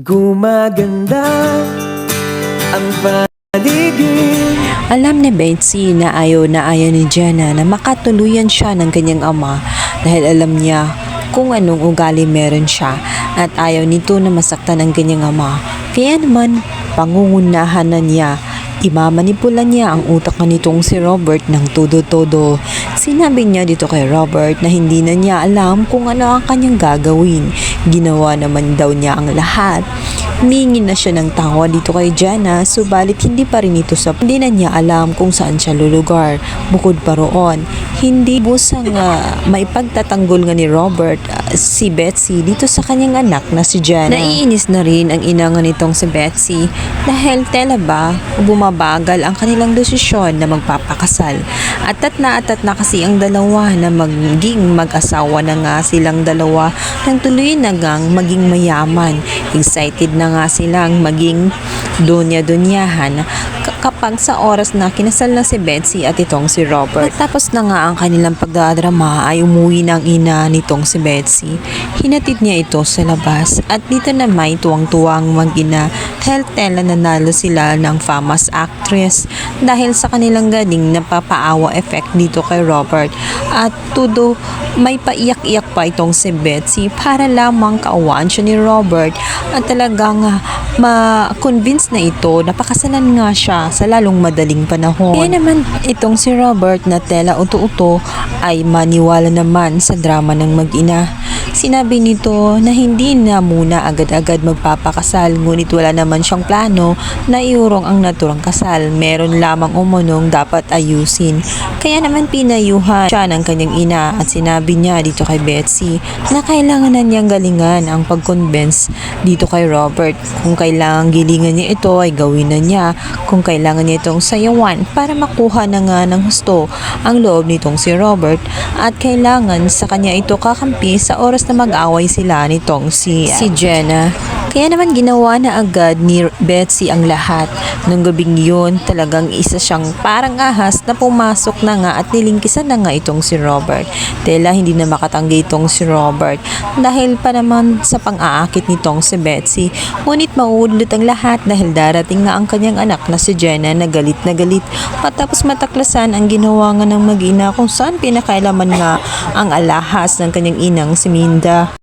Gumaganda ang paligid Alam ni Betsy na ayaw na ayaw ni Jenna na makatuluyan siya ng kanyang ama dahil alam niya kung anong ugali meron siya at ayaw nito na masaktan ng kanyang ama. Kaya naman, pangungunahan na niya Imamanipula niya ang utak na nitong si Robert ng todo-todo. Sinabi niya dito kay Robert na hindi na niya alam kung ano ang kanyang gagawin. Ginawa naman daw niya ang lahat. Humingi na siya ng tawa dito kay Jenna, subalit hindi pa rin ito sa hindi na niya alam kung saan siya lulugar. Bukod pa roon, hindi busang uh, maipagtatanggol nga ni Robert ah, si Betsy dito sa kanyang anak na si Jenna. Naiinis na rin ang ina nga nitong si Betsy dahil tela ba bumabagal ang kanilang desisyon na magpapakasal. Atat na atat na kasi ang dalawa na maging mag-asawa na nga silang dalawa nang tuloy na gang maging mayaman. Excited na nga silang maging dunya-dunyahan kapag sa oras na kinasal na si Betsy at itong si Robert. Tapos na nga ang kanilang pagdadrama ay umuwi ng ina nitong si Betsy. Hinatid niya ito sa labas at dito na may tuwang-tuwang mag-ina dahil tela nanalo sila ng famous actress dahil sa kanilang galing napapaawa effect dito kay Robert at tudo may paiyak-iyak pa itong si Betsy para lamang kaawaan siya ni Robert at talagang ah, ma-convince na ito na pakasalan nga siya sa lalong madaling panahon. Kaya naman itong si Robert na tela uto-uto ay maniwala naman sa drama ng mag-ina. Sinabi nito na hindi na muna agad-agad magpapakasal ngunit wala naman siyang plano na iurong ang naturang kasal. Meron lamang umunong dapat ayusin. Kaya naman pinayuhan siya ng kanyang ina at sinabi niya dito kay Betsy na kailangan na niyang galingan ang pag-convince dito kay Robert. Kung kailangan gilingan niya ito ay gawin na niya. Kung kailangan niya itong sayawan para makuha na nga ng husto ang loob nitong si Robert at kailangan sa kanya ito kakampi sa oras na mag-away sila nitong si, si Jenna. Kaya naman ginawa na agad ni Betsy ang lahat. Nung gabing yun, talagang isa siyang parang ahas na pumasok na nga at nilingkisan na nga itong si Robert. Tela hindi na makatanggi itong si Robert dahil pa naman sa pang-aakit nitong si Betsy. Ngunit mauudlot ang lahat dahil darating nga ang kanyang anak na si Jenna na galit na galit. Matapos mataklasan ang ginawa nga ng mag-ina kung saan pinakailaman nga ang alahas ng kanyang inang si Minda.